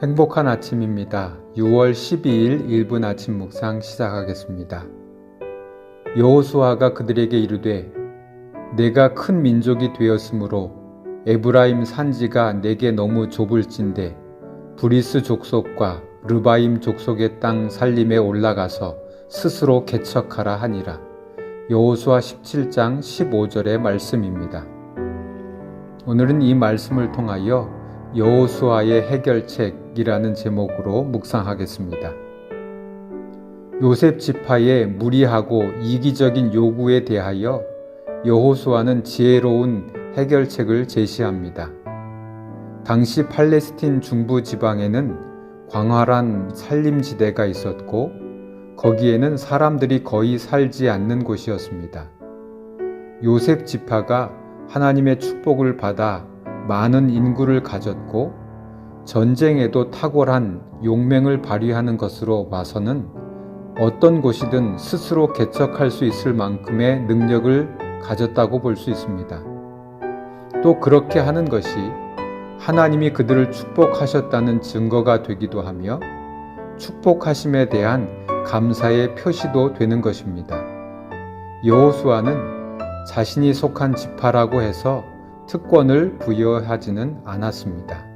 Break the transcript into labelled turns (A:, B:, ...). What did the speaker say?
A: 행복한 아침입니다. 6월 12일 1분 아침 묵상 시작하겠습니다. 여호수아가 그들에게 이르되 내가 큰 민족이 되었으므로 에브라임 산지가 내게 너무 좁을진데 브리스 족속과 르바임 족속의 땅 살림에 올라가서 스스로 개척하라 하니라. 여호수아 17장 15절의 말씀입니다. 오늘은 이 말씀을 통하여 여호수아의 해결책이라는 제목으로 묵상하겠습니다. 요셉 지파의 무리하고 이기적인 요구에 대하여 여호수아는 지혜로운 해결책을 제시합니다. 당시 팔레스틴 중부 지방에는 광활한 산림지대가 있었고 거기에는 사람들이 거의 살지 않는 곳이었습니다. 요셉 지파가 하나님의 축복을 받아 많은 인구를 가졌고 전쟁에도 탁월한 용맹을 발휘하는 것으로 봐서는 어떤 곳이든 스스로 개척할 수 있을 만큼의 능력을 가졌다고 볼 수 있습니다. 또 그렇게 하는 것이 하나님이 그들을 축복하셨다는 증거가 되기도 하며 축복하심에 대한 감사의 표시도 되는 것입니다. 여호수아는 자신이 속한 지파라고 해서 특권을 부여하지는 않았습니다.